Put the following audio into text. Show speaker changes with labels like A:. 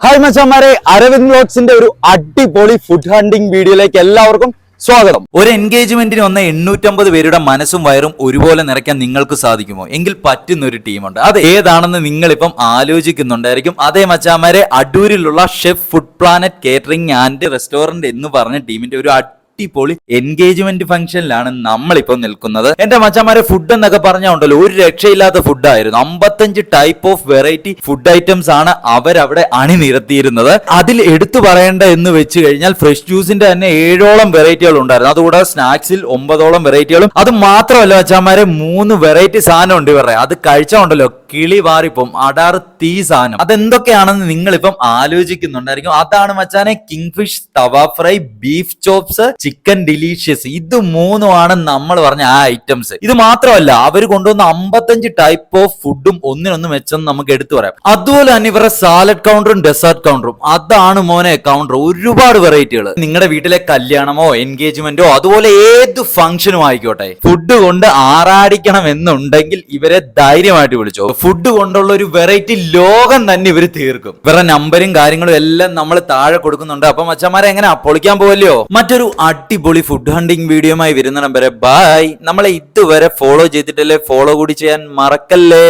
A: Hi മച്ചാമാരെ അരവിന്ദ് വ്ലോഗ്സിന്റെ ഒരു അടിപൊളി ഫുഡ് ഹണ്ടിങ് വീഡിയോയിലേക്ക് എല്ലാവർക്കും സ്വാഗതം.
B: ഒരു എൻഗേജ്മെന്റിന് വന്ന എണ്ണൂറ്റമ്പത് പേരുടെ മനസ്സും വയറും ഒരുപോലെ നിറയ്ക്കാൻ നിങ്ങൾക്ക് സാധിക്കുമോ? എങ്കിൽ പറ്റുന്ന ഒരു ടീമുണ്ട് അത് ഏതാണെന്ന് നിങ്ങൾ ഇപ്പം ആലോചിക്കുന്നുണ്ടായിരിക്കും. അതേ മച്ചാമാരെ അടൂരിലുള്ള chef food planet catering and restaurant എന്ന് പറഞ്ഞ ടീമിന്റെ ഒരു അടിപൊളി എൻഗേജ്മെന്റ് ഫംഗ്ഷനിലാണ് നമ്മളിപ്പോൾ നിൽക്കുന്നത്. എന്റെ മച്ചന്മാരെ ഫുഡ് എന്നൊക്കെ പറഞ്ഞാൽ ഉണ്ടല്ലോ ഒരു രക്ഷയില്ലാത്ത ഫുഡായിരുന്നു അമ്പത്തഞ്ച് type of variety food items ആണ് അവരവിടെ അണിനിരത്തിയിരുന്നത്. അതിൽ എടുത്തു പറയേണ്ട എന്ന് വെച്ച് കഴിഞ്ഞാൽ ഫ്രഷ് ജ്യൂസിന്റെ തന്നെ ഏഴോളം വെറൈറ്റികൾ ഉണ്ടായിരുന്നു. അതുകൂടാതെ സ്നാക്സിൽ ഒമ്പതോളം വെറൈറ്റികളും അത് മാത്രമല്ല മച്ചാമാരെ മൂന്ന് വെറൈറ്റി സാധനം ഉണ്ട് ഇവരുടെ. അത് കഴിച്ചാൽ ഉണ്ടല്ലോ കിളി വാറിപ്പം അടാർ തീ സാധനം അതെന്തൊക്കെയാണെന്ന് നിങ്ങൾ ഇപ്പം ആലോചിക്കുന്നുണ്ടായിരിക്കും. അതാണ് മച്ചാനെ king fish tawa fry beef chops chicken delicious. ഇത് മൂന്നുമാണ് നമ്മൾ പറഞ്ഞ ആ ഐറ്റംസ്. ഇത് മാത്രമല്ല അവർ കൊണ്ടുവന്ന അമ്പത്തഞ്ച് ടൈപ്പ് ഓഫ് ഫുഡും ഒന്നിനൊന്ന് മെച്ചം നമുക്ക് എടുത്തു പറയാം. അതുപോലെ തന്നെ ഇവരുടെ സാലഡ് കൗണ്ടറും ഡെസേർട്ട് കൗണ്ടറും അതാണ് മോനെ കൗണ്ടർ ഒരുപാട് വെറൈറ്റികൾ നിങ്ങളുടെ വീട്ടിലെ കല്യാണമോ എൻഗേജ്മെന്റോ അതുപോലെ ഏത് ഫംഗ്ഷനും ആയിക്കോട്ടെ. ഫുഡ് കൊണ്ട് ആറാടിക്കണം എന്നുണ്ടെങ്കിൽ ഇവരെ ധൈര്യമായിട്ട് വിളിച്ചോ. ഫുഡ് കൊണ്ടുള്ള ഒരു വെറൈറ്റി ലോകം തന്നെ ഇവർ തീർക്കും. ഇവരുടെ നമ്പരും കാര്യങ്ങളും എല്ലാം നമ്മൾ താഴെ കൊടുക്കുന്നുണ്ട്. അപ്പൊ മച്ചന്മാരെ എങ്ങനെ അപ്പൊളിക്കാൻ പോവല്ലോ മറ്റൊരു അടിപൊളി ഫുഡ് ഹണ്ടിങ് വീഡിയോമായി വരുന്ന നമ്പരെ ബായ് നമ്മളെ ഇതുവരെ ഫോളോ ചെയ്തിട്ടല്ലേ? ഫോളോ കൂടി ചെയ്യാൻ മറക്കല്ലേ?